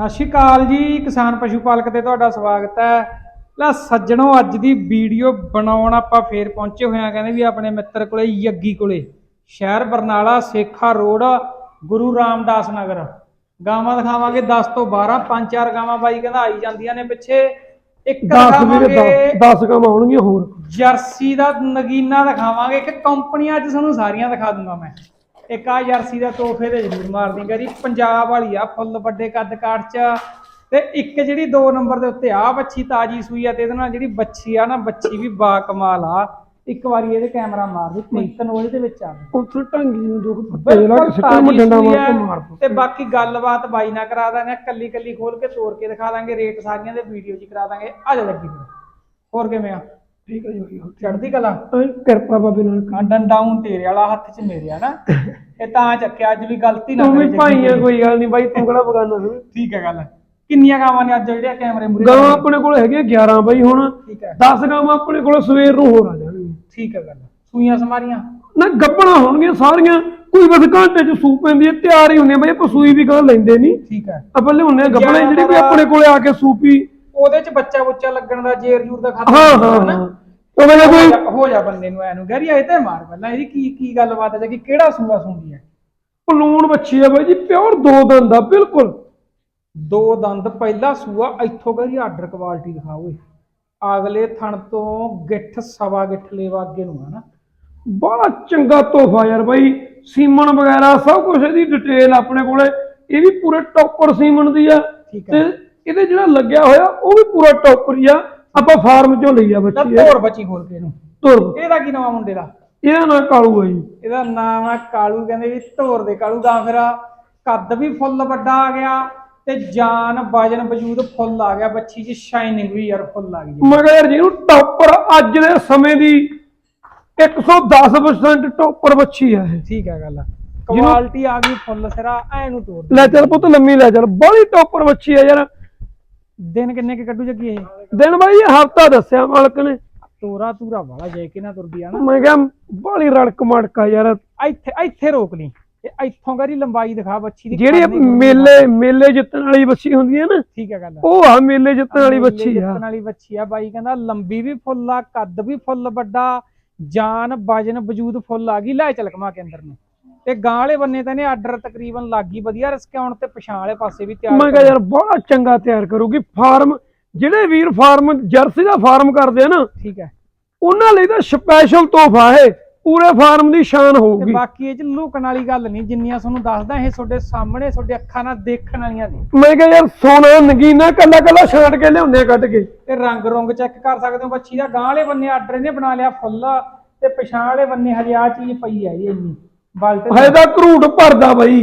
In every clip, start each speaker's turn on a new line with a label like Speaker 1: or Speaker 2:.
Speaker 1: ਸਤਿ ਸ਼੍ਰੀ ਅਕਾਲ ਜੀ ਕਿਸਾਨ ਪਸ਼ੂ ਪਾਲਕ ਤੇ ਤੁਹਾਡਾ ਸਵਾਗਤ ਹੈ। ਲੈ ਸੱਜਣੋ ਅੱਜ ਦੀ ਵੀਡੀਓ ਬਣਾਉਣ ਆਪਾਂ ਫੇਰ ਪਹੁੰਚੇ ਹੋਏ ਆ ਕਹਿੰਦੇ ਵੀ ਆਪਣੇ ਮਿੱਤਰ ਕੋਲੇ ਯੱਗੀ ਕੋਲੇ। ਸ਼ਹਿਰ ਬਰਨਾਲਾ ਸੇਖਾ ਰੋਡ ਗੁਰੂ ਰਾਮਦਾਸ ਨਗਰ। ਗਾਵਾਂ ਦਿਖਾਵਾਂਗੇ 10 ਤੋਂ 12 ਪੰਜ ਚਾਰ ਗਾਵਾਂ ਬਾਈ ਕਹਿੰਦਾ ਆਈ ਜਾਂਦੀਆਂ ਨੇ ਪਿੱਛੇ। ਇੱਕ
Speaker 2: 10 ਵੀਰੇ
Speaker 1: ਦਿਖਾਵਾਂਗੇ
Speaker 2: 10 ਕੰਮ ਆਉਣਗੀਆਂ ਹੋਰ।
Speaker 1: ਜਰਸੀ ਦਾ ਨਗੀਨਾ ਦਿਖਾਵਾਂਗੇ। ਇੱਕ ਕੰਪਨੀਆਂ ਅੱਜ ਤੁਹਾਨੂੰ ਸਾਰੀਆਂ ਦਿਖਾ ਦੂੰਗਾ ਮੈਂ। ਇੱਕ ਆ ਜਰਸੀ ਦਾ ਤੋਹਫੇ ਤੇ ਜ਼ਰੂਰ ਮਾਰ ਦਿੰਗਾ ਜੀ। ਪੰਜਾਬ ਵਾਲੀ ਆ ਫੁੱਲ ਵੱਡੇ ਕੱਦ ਕਾਠ ਚ। ਤੇ ਇੱਕ ਜਿਹੜੀ 2 ਨੰਬਰ ਦੇ ਉੱਤੇ ਆ ਬੱਚੀ ਤਾਜੀ ਸੂਈ ਆ ਤੇ ਇਹਦੇ ਨਾਲ ਜਿਹੜੀ ਬੱਚੀ ਆ ਨਾ ਬੱਚੀ ਵੀ ਬਾ ਕਮਾਲ ਆ। ਇੱਕ ਵਾਰੀ ਇਹਦੇ ਕੈਮਰਾ ਮਾਰ ਦੇ ਪਿੰਕ ਨੋਜ ਦੇ ਵਿੱਚ ਆ
Speaker 2: ਉੱਥੇ ਢੰਗੀ ਨੂੰ ਦੋ ਪੱਤੇ ਲਾ ਕੇ ਸਿੱਟਾ
Speaker 1: ਸੂਈ
Speaker 2: ਮਾਰ ਕੇ ਮਾਰ ਦੋ
Speaker 1: ਤੇ ਬਾਕੀ ਗੱਲਬਾਤ ਬਾਈ ਨਾਲ ਕਰਾ ਦਾਂਗੇ ਕੱਲੀ ਕੱਲੀ ਖੋਲ ਕੇ ਤੋੜ ਕੇ ਦਿਖਾ ਦਾਂਗੇ। ਰੇਟ ਸਾਰੀਆਂ ਦੇ ਵੀਡੀਓ 'ਚ ਕਰਾ ਦਾਂਗੇ। ਆ ਜਾ ਲੱਗੀ ਹੋਰ ਕਿਵੇਂ ਆ?
Speaker 2: ਠੀਕ ਹੈ ਜੀ
Speaker 1: ਚੜਦੀ ਕਲਾ।
Speaker 2: ਕਿਰਪਾ ਬਾਬੇ ਨਾਲ
Speaker 1: ਹਾਂ ਡੰਡਾ ਹੁਣ ਤੇਰੇ ਵਾਲਾ ਹੱਥ 'ਚ ਮੇਰੇ ਆ ਨਾ। ਇਹ ਤਾਂ ਚੱਕਿਆ ਅੱਜ ਵੀ ਗਲਤੀ ਨਾ
Speaker 2: ਤੂੰ ਵੀ ਕੋਈ ਗੱਲ ਨਹੀਂ ਬਾਈ ਤੂੰ ਕਿਹੜਾ ਬਗਾਨਾ ਹੈ?
Speaker 1: ਠੀਕ ਹੈ ਗੱਲ। ਕਿੰਨੀਆਂ ਗਾਵਾਂ ਨੇ ਅੱਜ ਜਿਹੜੀਆਂ ਕੈਮਰੇ ਮੂਰੇ
Speaker 2: ਗਾਵਾਂ ਆਪਣੇ ਕੋਲ ਹੈਗੇ 11 ਬਾਈ ਹੁਣ।
Speaker 1: ਠੀਕ ਹੈ।
Speaker 2: 10 ਗਾਵਾਂ ਆਪਣੇ ਕੋਲ ਸਵੇਰ ਨੂੰ ਹੋਰ ਆ ਜਾਣਗੀਆਂ।
Speaker 1: ਠੀਕ ਹੈ ਗੱਲ। ਸੂਈਆਂ ਸਮਾਰੀਆਂ?
Speaker 2: ਨਾ ਗੱਪਣਾ ਹੋਣਗੀਆਂ ਸਾਰੀਆਂ। ਕੋਈ ਬਸ ਘੰਟੇ ਚ ਸੂ ਪੈਂਦੀ ਹੈ ਤਿਆਰ ਹੀ ਹੁੰਦੀ ਬਾਈ ਆਪਾਂ ਸੂਈ ਵੀ ਗਾਂ ਲੈਂਦੇ ਨਹੀਂ
Speaker 1: ਠੀਕ ਹੈ।
Speaker 2: ਆਪਾਂ ਲਿਆਉਂਦੇ ਗੱਪਣਾ ਜਿਹੜੀ ਵੀ ਆਪਣੇ ਕੋਲੇ ਆ ਕੇ ਸੂਪੀ
Speaker 1: ਉਹਦੇ 'ਚ ਬੱਚਾ ਬੁੱਚਾ ਲੱਗਣ ਦਾ ਜੇਰ ਜੂਰ ਦਾ ਖਾਤਾ
Speaker 2: ਹਾਂ ਹਾਂ
Speaker 1: ਨਾ।
Speaker 2: ਉਹ
Speaker 1: ਹੋ
Speaker 2: ਕੋਈ
Speaker 1: ਹੋ ਜਾ ਬੰਦੇ ਨੂੰ ਐਨੂੰ ਗੈਰੀ ਆਏ ਤੇ ਮਾਰ ਪਹਿਲਾਂ। ਇਹਦੀ ਕੀ ਕੀ ਗੱਲਬਾਤ ਹੈ? ਕਿ ਕਿਹੜਾ ਸੂਆ ਸੁਣਦੀ ਹੈ?
Speaker 2: ਪਲੂਣ ਬੱਚੀ ਆ ਬਾਈ ਜੀ ਪਿਓਰ ਦੋ ਦੰਦ ਆ ਬਿਲਕੁਲ।
Speaker 1: ਦੋ ਦੰਦ ਪਹਿਲਾ ਸੂਆ। ਇੱਥੋਂ ਗੈਰੀ ਆਰਡਰ ਕੁਆਲਿਟੀ ਦਿਖਾਓ ਏ ਅਗਲੇ ਥਣ ਤੋਂ ਗਿੱਠ ਸਵਾ ਗਿੱਠ ਲੇਵਾ ਅੱਗੇ ਨੂੰ ਹੈ ਨਾ।
Speaker 2: ਬੜਾ ਚੰਗਾ ਤੋਹਫਾ ਯਾਰ ਬਾਈ। ਸੀਮਨ ਵਗੈਰਾ ਸਭ ਕੁਝ ਇਹਦੀ ਡਿਟੇਲ ਆਪਣੇ ਕੋਲੇ। ਇਹ ਵੀ ਪੂਰੇ ਟੌਪਰ ਸੀਮਨ ਦੀ ਆ।
Speaker 1: ਠੀਕ
Speaker 2: ਤੇ
Speaker 1: ਹੈ
Speaker 2: ਇਹਦੇ ਜਿਹੜਾ ਲੱਗਿਆ ਹੋਇਆ ਉਹ ਵੀ ਪੂਰਾ ਟੌਪਰ ਆ। ਆਪਾਂ ਫਾਰਮ ਚੋਂ ਲਈ ਆ
Speaker 1: ਤਾਂ
Speaker 2: ਬੱਚੀ
Speaker 1: ਧੋਰ ਬੱਚੀ ਖੋਲ ਕੇ ਇਹਨੂੰ।
Speaker 2: ਤੁਰ
Speaker 1: ਇਹਦਾ ਕੀ ਨਾਮ ਆ ਮੁੰਡੇ ਦਾ?
Speaker 2: ਇਹਦਾ ਨਾਂ ਕਾਲੂ ਆ ਜੀ।
Speaker 1: ਇਹਦਾ ਨਾਮ ਆ ਕਾਲੂ ਕਹਿੰਦੇ ਵੀ ਧੋਰ ਦੇ ਕਾਲੂ ਦਾ ਫਿਰ ਕੱਦ ਵੀ ਫੁੱਲ ਵੱਡਾ ਆ ਗਿਆ ਤੇ ਜਾਨ ਵਜਨ ਵਜੂਦ ਫੁੱਲ ਆ ਗਿਆ। ਬੱਚੀ ਦੀ ਸ਼ਾਈਨਿੰਗ ਵੀ ਯਾਰ ਫੁੱਲ ਆ ਗਈ
Speaker 2: ਮਗਰ ਯਾਰ ਜਿਹਨੂੰ ਟੌਪਰ ਅੱਜ ਦੇ ਸਮੇਂ ਦੀ 110% ਟੌਪਰ ਬੱਚੀ ਆ ਇਹ।
Speaker 1: ਠੀਕ ਹੈ ਗੱਲ ਕੁਆਲਿਟੀ ਆ ਗਈ ਫੁੱਲ ਸਿਰਾ ਐ ਨੂੰ ਤੋੜ।
Speaker 2: ਲੈ ਚੱਲ ਪੁੱਤ ਲੰਮੀ ਲੈ ਚੱਲ। ਬੜੀ ਟੌਪਰ ਬੱਚੀ ਆ ਯਾਰ।
Speaker 1: ਦਿਨ ਕਿੰਨੇ ਕੇ ਕੱਢੂ ਜੱਗੀ ਇਹ?
Speaker 2: ਦਿਨ ਬਾਈ ਹਫਤਾ ਦੱਸਿਆ ਮਾਲਕ ਨੇ।
Speaker 1: ਤੋਰਾ ਤੂਰਾ ਵਾਲਾ ਜੈ ਕੇ ਨਾ ਤੁਰਦੀ ਆ ਨਾ।
Speaker 2: ਮੈਂ ਕਿਹਾ ਬੜੀ ਰੜਕ ਮੜਕਾ ਯਾਰ।
Speaker 1: ਇੱਥੇ ਇੱਥੇ ਰੋਕ ਲਈ। ਇਹ ਇੱਥੋਂ ਕਰੀ ਲੰਬਾਈ ਦਿਖਾ ਬੱਚੀ ਦੀ
Speaker 2: ਜਿਹੜੀ ਮੇਲੇ ਮੇਲੇ ਜਿੱਤਣ ਵਾਲੀ ਬੱਚੀ ਹੁੰਦੀ ਹੈ ਨਾ।
Speaker 1: ਠੀਕ ਹੈ ਗੱਲ
Speaker 2: ਉਹ ਆ ਮੇਲੇ ਜਿੱਤਣ ਵਾਲੀ ਬੱਚੀ ਆ।
Speaker 1: ਜਿੱਤਣ ਵਾਲੀ ਬੱਚੀ ਆ ਬਾਈ ਕਹਿੰਦਾ ਲੰਬੀ ਵੀ ਫੁੱਲ ਆ ਕੱਦ ਵੀ ਫੁੱਲ ਵੱਡਾ ਜਾਨ ਵਜਨ ਵਜੂਦ ਫੁੱਲ ਆ ਗਈ। ਲੈ ਚਲਕਮਾ ਕੇ ਅੰਦਰ ਨੂੰ। ਤੇ ਗਾਂ ਵਾਲੇ ਬੰਨੇ ਤਾਂ ਇਹਨੇ ਆਰਡਰ ਤਕਰੀਬਨ ਲੱਗੀ ਵਧੀਆ ਰਸਕਿਆਉਣ ਤੇ ਪਛਾਣ ਵਾਲੇ ਪਾਸੇ ਵੀ ਤਿਆਰ
Speaker 2: ਮੈਂ ਕਿਹਾ ਯਾਰ ਬੜਾ ਚੰਗਾ ਤਿਆਰ ਕਰੂਗੀ। ਫਾਰਮ ਜਿਹੜੇ ਵੀਰ ਫਾਰਮ ਜਰਸੀ ਦਾ ਫਾਰਮ ਕਰਦੇ ਆ ਨਾ
Speaker 1: ਠੀਕ ਹੈ।
Speaker 2: ਉਹਨਾਂ ਲਈ ਤਾਂ ਸਪੈਸ਼ਲ ਤੋਹਫਾ ਹੈ ਪੂਰੇ ਫਾਰਮ ਦੀ ਸ਼ਾਨ
Speaker 1: ਤੇ
Speaker 2: ਹੋਊਗੀ।
Speaker 1: ਬਾਕੀ ਇਹ ਚ ਲੁਕਣ ਵਾਲੀ ਗੱਲ ਨਹੀਂ ਜਿੰਨੀਆਂ ਤੁਹਾਨੂੰ ਦੱਸਦਾ ਇਹ ਤੁਹਾਡੇ ਸਾਹਮਣੇ ਤੁਹਾਡੇ ਅੱਖਾਂ ਨਾਲ ਦੇਖਣ ਵਾਲੀਆਂ ਨੇ।
Speaker 2: ਮੈਂ ਕਿਹਾ ਯਾਰ ਸੋਨਾ ਨਗੀਨਾ ਕੱਲਾ ਕੱਲਾ ਛਾਂਟ ਕੇ ਲਿਆਉਂਦੇ ਕੱਢ ਕੇ।
Speaker 1: ਤੇ ਰੰਗ ਰੁੰਗ ਚੈੱਕ ਕਰ ਸਕਦੇ ਹੋ ਬੱਚੀ ਦਾ। ਗਾਂ ਵਾਲੇ ਬੰਨੇ ਆਰਡਰ ਇਹਨੇ ਬਣਾ ਲਿਆ ਫੁੱਲ ਤੇ ਪਛਾਣ ਵਾਲੇ ਬੰਨੇ ਹਜੇ ਆ ਚੀਜ਼ ਪਈ ਹੈ ਜੀ ਇੰਨੀ। ਬਲਟ
Speaker 2: ਤਾਂ ਘਰੂਟ ਭਰਦਾ ਬਾਈ।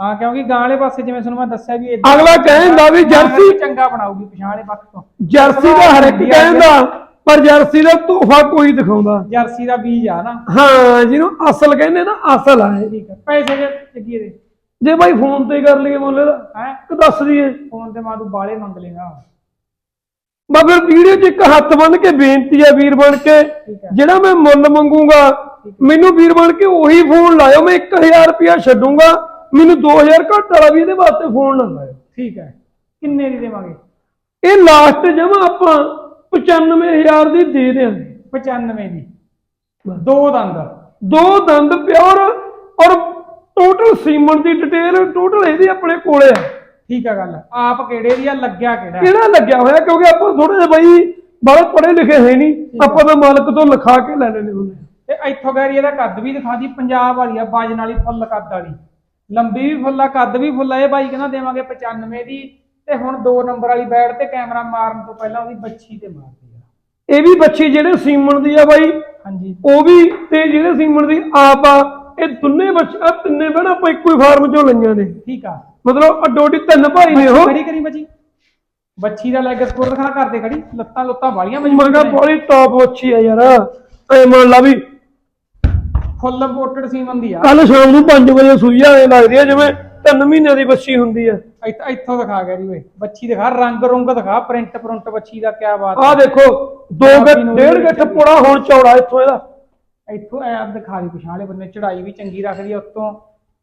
Speaker 1: ਹਾਂ ਕਿਉਂਕਿ ਗਾਂ ਵਾਲੇ ਪਾਸੇ ਜਿਵੇਂ ਤੁਹਾਨੂੰ ਮੈਂ ਦੱਸਿਆ ਵੀ
Speaker 2: ਅਗਲਾ ਕਹਿੰਦਾ ਵੀ ਜਰਸੀ
Speaker 1: ਚੰਗਾ ਬਣਾਊਗੀ ਪਛਾਣ ਵਾਲੇ ਪੱਖ ਤੋਂ।
Speaker 2: ਜਰਸੀ ਦਾ ਹਰ ਇੱਕ ਕਹਿੰਦਾ ਪਰ ਜਰਸੀ ਦਾ ਤੋਹਫਾ ਕੋਈ ਦਿਖਾਉਂਦਾ।
Speaker 1: ਜਰਸੀ ਦਾ ਬੀਜ ਆ ਨਾ।
Speaker 2: ਹਾਂ ਜਿਹਨੂੰ ਅਸਲ ਕਹਿੰਦੇ ਨਾ ਅਸਲ ਆ
Speaker 1: ਠੀਕ ਹੈ ਪੈਸੇ ਜੇ ਚੱਗੀ ਦੇ।
Speaker 2: ਜੇ ਬਾਈ ਫੋਨ ਤੇ ਕਰ ਲਈਏ ਮੁੱਲ ਦਾ
Speaker 1: ਹੈ?
Speaker 2: ਕਿ ਦੱਸ ਦਈਏ।
Speaker 1: ਫੋਨ ਤੇ ਮਾਂ ਤੂੰ ਬਾਲੇ ਮੰਗ ਲੇਗਾ।
Speaker 2: ਮੈਂ ਫਿਰ ਵੀਡੀਓ 'ਚ ਇੱਕ ਹੱਥ ਬੰਨ ਕੇ ਬੇਨਤੀ ਆ ਵੀਰ ਬਣ ਕੇ
Speaker 1: ਹੈ
Speaker 2: ਜਿਹੜਾ ਮੈਂ ਮੁੱਲ ਮੰਗੂਗਾ ਮੈਨੂੰ ਵੀਰ ਬਣ ਕੇ ਉਹੀ ਫੋਨ ਲਾਇਓ ਮੈਂ 1000 ਰੁਪਿਆ ਛੱਡੂੰਗਾ। ਮੈਨੂੰ 2000 ਘੱਟ ਵਾਲਾ ਵੀ ਇਹਦੇ ਵਾਸਤੇ ਫੋਨ ਨਾ ਲਾਇਓ।
Speaker 1: ਠੀਕ ਹੈ। ਕਿੰਨੇ ਦੀ ਦੇਵਾਂਗੇ?
Speaker 2: ਇਹ ਲਾਸਟ ਜਮਾ ਆਪਾਂ 95000 ਦੀ ਦੇ ਦਿਆਂਗੇ।
Speaker 1: 95 ਦੀ। ਦੋ ਦੰਦ।
Speaker 2: ਦੋ ਦੰਦ ਪਿਓਰ ਔਰ ਟੋਟਲ ਸੀਮਨ ਦੀ ਡਿਟੇਲ ਟੋਟਲ ਇਹਦੀ ਆਪਣੇ ਕੋਲੇ ਆ।
Speaker 1: ਠੀਕ ਹੈ ਗੱਲ। ਆਪ ਕਿਹੜੇ ਦੀ ਆ ਲੱਗਿਆ ਕਿਹੜਾ?
Speaker 2: ਕਿਹੜਾ ਲੱਗਿਆ ਹੋਇਆ? ਕਿਉਂਕਿ ਆਪਾਂ ਥੋੜੇ ਜਿਹਾ ਬਾਈ ਬੜੇ ਪੜ੍ਹੇ ਲਿਖੇ ਹੈ ਨਹੀਂ। ਆਪਾਂ ਤਾਂ ਮਾਲਕ ਤੋਂ ਲਿਖਾ ਕੇ ਲੈ ਲੈਣੇ ਹੁੰਦੇ ਆ।
Speaker 1: ਤੇ ਇੱਥੋਂ ਗੈਰੀ ਇਹਦਾ ਕੱਦ ਵੀ ਦਿਖਾ ਦੀ ਪੰਜਾਬ ਵਾਲੀ ਆ ਬਾਜਨ ਵਾਲੀ ਫੁੱਲ ਕੱਦ ਵਾਲੀ। ਲੰਬੀ ਵੀ ਫੁੱਲ ਕੱਦ ਵੀ ਫੁੱਲ ਇਹ ਬਾਈ ਕਹਿੰਦਾ ਦੇਵਾਂਗੇ 95 ਦੀ ਤੇ ਹੁਣ ਦੋ ਨੰਬਰ ਵਾਲੀ ਬੈਡ ਤੇ ਕੈਮਰਾ ਮਾਰਨ ਤੋਂ ਪਹਿਲਾਂ ਉਹਦੀ ਬੱਚੀ ਤੇ ਮਾਰਦੀ ਆ।
Speaker 2: ਇਹ ਵੀ ਬੱਚੀ ਜਿਹੜੇ ਸੀਮਨ ਦੀ ਆ ਬਾਈ
Speaker 1: ਹਾਂਜੀ।
Speaker 2: ਉਹ ਵੀ ਤੇ ਜਿਹੜੇ ਸੀਮਨ ਦੀ ਆਪ ਆ ਇਹ ਦੋਨੇ ਬੱਚੇ ਆ ਤਿੰਨੇ ਬਣਾ ਆਪਾਂ ਇੱਕੋ ਹੀ ਫਾਰਮ ਚੋਂ ਲਈਆਂ ਨੇ।
Speaker 1: ਠੀਕ ਆ।
Speaker 2: ਮਤਲਬ ਅੱਡੋ ਅੱਡੀ ਤਿੰਨ ਭਾਈ ਨੇ ਉਹ।
Speaker 1: ਖੜੀ ਕਰੀ ਬੱਚੀ। ਬੱਚੀ ਦਾ ਲੈਗ ਸਕੋਰ ਦਿਖਾ ਕਰਦੇ ਖੜੀ ਲੱਤਾਂ ਲੁੱਤਾਂ ਵਾਲੀਆਂ ਮਜ਼ਬੂਤ ਨੇ।
Speaker 2: ਬੜੀ ਟੌਪ ਬੱਚੀ ਆ ਯਾਰ। ਐ ਮੰਨ ਲਾ ਵੀ
Speaker 1: ਫੁੱਲ ਇੰਪੋਰਟਡ ਸੀਮਨ ਦੀ ਆ
Speaker 2: ਕੱਲ ਸ਼ਾਮ ਨੂੰ 5 ਵਜੇ ਸੂਈ ਐ ਲੱਗਦੀ ਆ ਜਿਵੇਂ 3 ਮਹੀਨਿਆਂ ਦੀ ਬੱਚੀ ਹੁੰਦੀ ਆ।
Speaker 1: ਇੱਥ- ਇੱਥੋਂ ਦਿਖਾ ਗਿਆ ਜੀ ਓਏ ਬੱਚੀ ਦਿਖਾ ਰੰਗ ਰੁੰਗ ਦਿਖਾ ਪ੍ਰਿੰਟ ਪ੍ਰਿੰਟ ਬੱਚੀ ਦਾ ਕੀ ਬਾਤ
Speaker 2: ਆਹ ਦੇਖੋ ਦੋ ਗੱਠ ਡੇਢ ਗੱਠ ਪੁੜਾ ਹੁਣ ਚੌੜਾ ਇੱਥੋਂ ਇਹਦਾ।
Speaker 1: ਇੱਥੋਂ ਐ ਆਪ ਦਿਖਾ ਦੀ ਪਛਾਣੇ ਬੰਨੇ ਚੜਾਈ ਵੀ ਚੰਗੀ ਰੱਖਦੀ ਆ ਉੱਤੋਂ।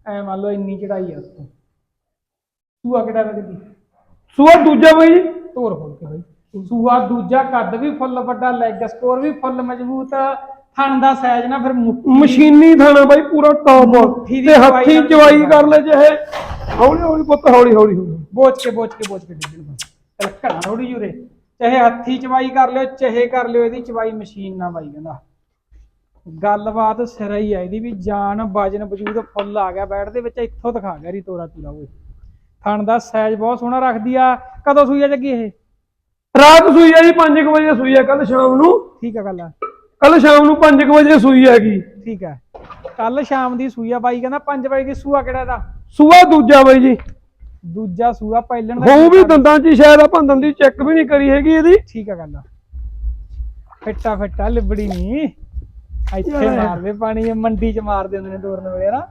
Speaker 1: ਐ ਮੰਨ ਲਓ ਇੰਨੀ ਚੜਾਈ ਆ ਉੱਤੋਂ। ਤੂੰ ਆ ਕਿਹੜਾ ਲੱਗੀ
Speaker 2: ਸੂਆ ਦੂਜਾ ਬਾਈ। ਜੀ
Speaker 1: ਧੋਰ ਖੋਲ ਕੇ ਬਾਈ। ਸੂਆ ਦੂਜਾ ਕੱਦ ਵੀ ਫੁੱਲ ਵੱਡਾ ਲੈਗ ਸਕੋਰ ਵੀ ਫੁੱਲ ਮਜ਼ਬੂਤ ਥਣ ਦਾ ਸਾਈਜ਼ ਨਾ ਫਿਰ
Speaker 2: ਮਸ਼ੀਨੀ ਥਾਣਾ ਬਾਈ ਪੂਰਾ ਟੌਪ
Speaker 1: ਮੁੱਠੀ ਦੀ
Speaker 2: ਤੇ
Speaker 1: ਚਵਾਈ
Speaker 2: ਹੱਥੀ
Speaker 1: ਨਾਲ
Speaker 2: ਚਵਾਈ ਕਰ ਲੈ ਚਾਹੇ ਹੌਲੀ ਹੌਲੀ ਪੁੱਤ ਹੌਲੀ ਹੌਲੀ ਹੌਲੀ।
Speaker 1: ਬੋਚ ਕੇ ਬੋਚ ਕੇ ਬੋਚ ਕੇ ਡਿੱਗਣ ਚਲ ਘਣਾ ਥੋੜੀ ਜੁਰੇ ਚਾਹੇ ਹੱਥੀ ਚਵਾਈ ਕਰ ਲਿਓ ਚਾਹੇ ਕਰ ਲਿਓ ਇਹਦੀ ਚਵਾਈ ਮਸ਼ੀਨ ਨਾਲ ਬਾਈ ਕਹਿੰਦਾ। ਗੱਲਬਾਤ ਸਿਰਾ ਹੀ ਆ ਇਹਦੀ ਵੀ ਜਾਨ ਵਜਨ ਵਜੂਦ ਫੁੱਲ ਆ ਗਿਆ। ਬੈਠ ਦੇ ਵਿੱਚ ਇੱਥੋਂ ਦਿਖਾ ਗਿਆ ਰੀ ਤੋਰਾ ਤੂਰਾ ਓਏ। ਥਣ ਦਾ ਸਾਈਜ਼ ਬਹੁਤ ਸੋਹਣਾ ਰੱਖਦੀ ਆ। ਕਦੋਂ ਸੂਈ ਆ ਜੱਗੀ ਇਹ?
Speaker 2: ਰਾਤ ਸੂਈ ਆ ਜੀ 5 ਵਜੇ ਸੂਈ ਆ ਕੱਲ ਸ਼ਾਮ ਨੂੰ।
Speaker 1: ਠੀਕ ਆ ਗੱਲ ਆ।
Speaker 2: ਕੱਲ ਸ਼ਾਮ ਨੂੰ 5 ਵਜੇ ਸੂਈ ਹੈਗੀ।
Speaker 1: ਠੀਕ ਆ ਕੱਲ ਸ਼ਾਮ ਦੀ ਸੂਈ ਆ ਬਾਈ ਕਹਿੰਦਾ 5 ਵਜੇ ਦੀ ਸੂਆ ਕਿਹੜਾ ਦਾ
Speaker 2: ਸੂਆ ਦੂਜਾ ਬਾਈ ਜੀ।
Speaker 1: ਦੂਜਾ ਸੂਆ ਪਹਿਲਣ ਦਾ
Speaker 2: ਹੋਊ ਵੀ ਦੰਦਾਂ 'ਚ ਹੀ ਸ਼ਾਇਦ ਆਪਾਂ ਦੰਦ ਦੀ ਚੈੱਕ ਵੀ ਨਹੀਂ ਕਰੀ ਹੈਗੀ ਇਹਦੀ।
Speaker 1: ਠੀਕ ਆ ਗੱਲ ਫਿੱਟਾ ਫਿੱਟਾ ਲਿਬੜੀ ਨਹੀਂ ਇੱਥੇ ਮਾਰਦੇ ਪਾਣੀ ਮੰਡੀ ਚ ਮਾਰਦੇ ਹੁੰਦੇ ਨੇ ਤੋਰਨ ਵੇਲੇ ਨਾ।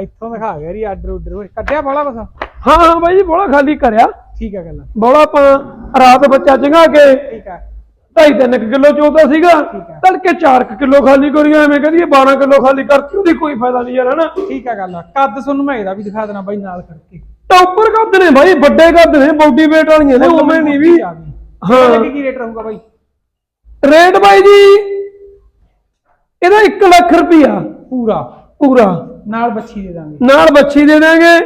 Speaker 1: ਇੱਥੋਂ ਦਿਖਾ ਗਿਆ ਰੀ ਆਰਡਰ ਉਡਰ ਕੱਢਿਆ ਬੋਲਾ ਬਸ?
Speaker 2: ਹਾਂ ਹਾਂ ਬਾਈ ਜੀ ਬੋਲਾ ਖਾਲੀ ਕਰਿਆ।
Speaker 1: ਠੀਕ ਆ ਗੱਲ
Speaker 2: ਬੋਲਾ ਆਪਾਂ ਰਾਤ ਬੱਚਾ ਚੰਗਾ ਕੇ।
Speaker 1: ਠੀਕ ਆ।
Speaker 2: ਢਾਈ ਤਿੰਨ ਕਿਲੋ ਚੋਦਾ ਸੀਗਾ। ਤੜਕੇ 4 ਕਿਲੋ ਖਾਲੀ ਕਰੀਆ ਐਵੇਂ ਕਹਿੰਦੀ 12 ਕਿਲੋ ਖਾਲੀ ਕਰਤੀ ਉਹਦੀ ਕੋਈ ਫਾਇਦਾ ਨਹੀਂ ਯਾਰ ਹਨਾ?
Speaker 1: ਠੀਕ ਆ ਗੱਲ ਆ ਕੱਦ ਤੁਹਾਨੂੰ ਮੈਂ ਇਹਦਾ ਵੀ ਦਿਖਾ ਦੇਣਾ ਬਾਈ ਨਾਲ ਕਰਕੇ।
Speaker 2: ਟੌਪਰ ਕੱਦ ਨੇ ਬਾਈ ਵੱਡੇ ਕੱਦ ਨੇ ਬੋਡੀ weight ਵਾਲੀਆਂ ਨੇ ਉਵੇਂ ਨਹੀਂ ਵੀ।
Speaker 1: ਹਾਂ। ਕੀ ਰੇਟ ਰਹੂਗਾ ਬਾਈ?
Speaker 2: ਰੇਟ ਬਾਈ ਜੀ ਇਹਦਾ 1 ਲੱਖ ਰੁਪਿਆ
Speaker 1: ਪੂਰਾ।
Speaker 2: ਪੂਰਾ।
Speaker 1: ਨਾਲ ਬੱਚੀ ਦੇ ਦਾਂਗੇ।
Speaker 2: ਨਾਲ ਬੱਚੀ ਦੇ ਦਾਂਗੇ।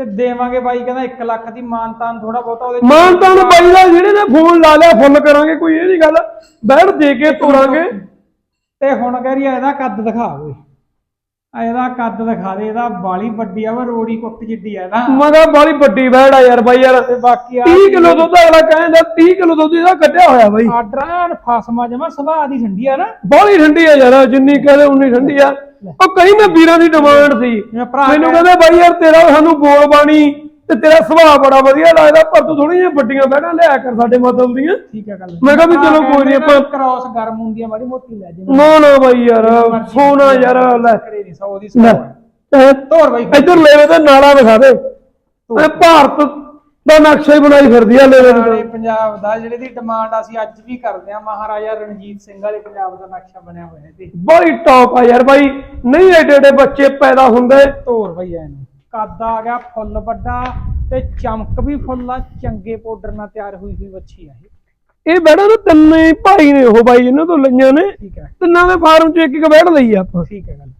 Speaker 1: ਤੇ ਦੇਵਾਂਗੇ ਬਾਈ ਕਹਿੰਦਾ 1 ਲੱਖ ਦੀ ਮਾਨਤਾਨ ਥੋੜਾ ਬਹੁਤਾ ਉਹਦੇ
Speaker 2: ਮਾਨਤਾਨ ਬਾਈ ਦਾ ਜਿਹੜੇ ਨੇ ਫੋਨ ਲਾ ਲਿਆ ਫੁੱਲ ਕਰਾਂਗੇ ਕੋਈ ਇਹ ਨਹੀਂ ਗੱਲ। ਬੈਠ ਦੇ ਕੇ ਤੋਰਾਂਗੇ।
Speaker 1: ਤੇ ਹੁਣ ਕਹਿ ਰਹੀ ਆ ਇਹਦਾ ਕੱਦ ਦਿਖਾ ਓਏ। ਆ ਇਹਦਾ ਕੱਦ ਦਿਖਾ ਦੇ ਇਹਦਾ ਬਾਲੀ ਵੱਡੀ ਆ ਵਾ ਰੋੜੀ ਕੁੱਟ ਜਿੱਡੀ ਆ ਨਾ
Speaker 2: ਮਗਾ ਬਾਲੀ ਵੱਡੀ ਬੈੜ ਆ ਯਾਰ ਬਾਈ ਯਾਰ
Speaker 1: ਤੇ ਬਾਕੀ ਆ
Speaker 2: 30 ਕਿਲੋ ਦੁੱਧ ਅਗਲਾ ਕਹਿੰਦਾ 30 ਕਿਲੋ ਦੁੱਧ ਇਹਦਾ ਕੱਢਿਆ ਹੋਇਆ ਬਾਈ।
Speaker 1: ਆਰਡਰ ਫਾਸਮਾ ਜਮਾ ਸੁਭਾਅ ਦੀ ਠੰਡੀ ਆ ਨਾ।
Speaker 2: ਬਾਲੀ ਠੰਡੀ ਆ ਯਾਰ ਜਿੰਨੀ ਕਹਦੇ ਉਨੀ ਠੰਡੀ ਆ। ਉਹ ਕਈ ਮੈਂ ਵੀਰਾਂ ਦੀ ਡਿਮਾਂਡ ਸੀ।
Speaker 1: ਭਰਾ
Speaker 2: ਮੈਨੂੰ ਕਹਿੰਦੇ ਬਾਈ ਯਾਰ ਤੇਰਾ ਸਾਨੂੰ ਬੋਲ ਬਾਣੀ ਤੇ ਤੇਰਾ ਸੁਭਾਅ ਬੜਾ ਵਧੀਆ ਲੱਗਦਾ ਪਰ ਤੂੰ ਥੋੜੀ ਜਿਹੀਆਂ ਵੱਡੀਆਂ ਬੈਠਾਂ ਲਿਆ ਕਰ ਸਾਡੇ ਮਤਲਬ ਦੀਆਂ।
Speaker 1: ਠੀਕ ਆ ਗੱਲ।
Speaker 2: ਮੈਂ ਕਿਹਾ ਵੀ ਚਲੋ ਕੋਈ ਨੀ ਆਪਾਂ-
Speaker 1: ਕ੍ਰਾਸ ਗਰਮ ਹੁੰਦੀ ਆ ਮਾੜੀ ਮੋਟੀ ਲੈ ਜੇ
Speaker 2: ਨਾ ਨਾ ਬਾਈ ਯਾਰ ਸੋਨਾ ਯਾਰ ਲੈ।
Speaker 1: ਕਰੇ ਨਹੀਂ 100 ਦੀ
Speaker 2: ਲੈ
Speaker 1: 100
Speaker 2: ਇਹ
Speaker 1: ਤੋਰ ਬਾਈ
Speaker 2: ਇੱਧਰ ਲੈਵੇ ਤੇ ਨਾਲਾ ਵਿਖਾ ਦੇ। ਭਾਰਤ ਦਾ ਨਕਸ਼ਾ ਹੀ ਬਣਾਈ ਫਿਰਦੀ ਆ
Speaker 1: ਨਾਲੇ
Speaker 2: ਤੇ
Speaker 1: ਪੰਜਾਬ ਦਾ ਜਿਹੜੇ ਦੀ ਡਿਮਾਂਡ ਅਸੀਂ ਅੱਜ ਵੀ ਕਰਦੇ ਆ ਮਹਾਰਾਜਾ ਰਣਜੀਤ ਸਿੰਘ ਵਾਲੇ ਪੰਜਾਬ ਦਾ ਨਕਸ਼ਾ ਬਣਿਆ ਹੋਇਆ ਤੇ
Speaker 2: ਬੜੀ ਟੌਪ ਆ ਯਾਰ ਬਾਈ। ਨਹੀਂ ਏਡੇ ਏਡੇ ਬੱਚੇ ਪੈਦਾ ਹੁੰਦੇ।
Speaker 1: ਤੋਰ ਬਈ ਇਹਨੂੰ ਕੱਦ ਆ ਗਿਆ ਫੁੱਲ ਵੱਡਾ ਤੇ ਚਮਕ ਵੀ ਫੁੱਲ ਆ ਚੰਗੇ ਪਾਊਡਰ ਨਾਲ ਤਿਆਰ ਹੋਈ ਹੋਈ ਵੱਛੀ ਆ ਇਹ।
Speaker 2: ਇਹ ਬੈੜਾ ਨਾ ਤਿੰਨੇ ਭਾਈ ਨੇ ਉਹ ਬਾਈ ਇਹਨਾਂ ਤੋਂ ਲਈਆਂ ਨੇ।
Speaker 1: ਠੀਕ ਹੈ।
Speaker 2: ਤਿੰਨਾਂ ਦੇ ਫਾਰਮ ਚੋਂ ਇੱਕ ਇੱਕ ਬੈੜ ਲਈ ਆ ਆਪਾਂ।
Speaker 1: ਠੀਕ ਹੈ ਗੱਲ।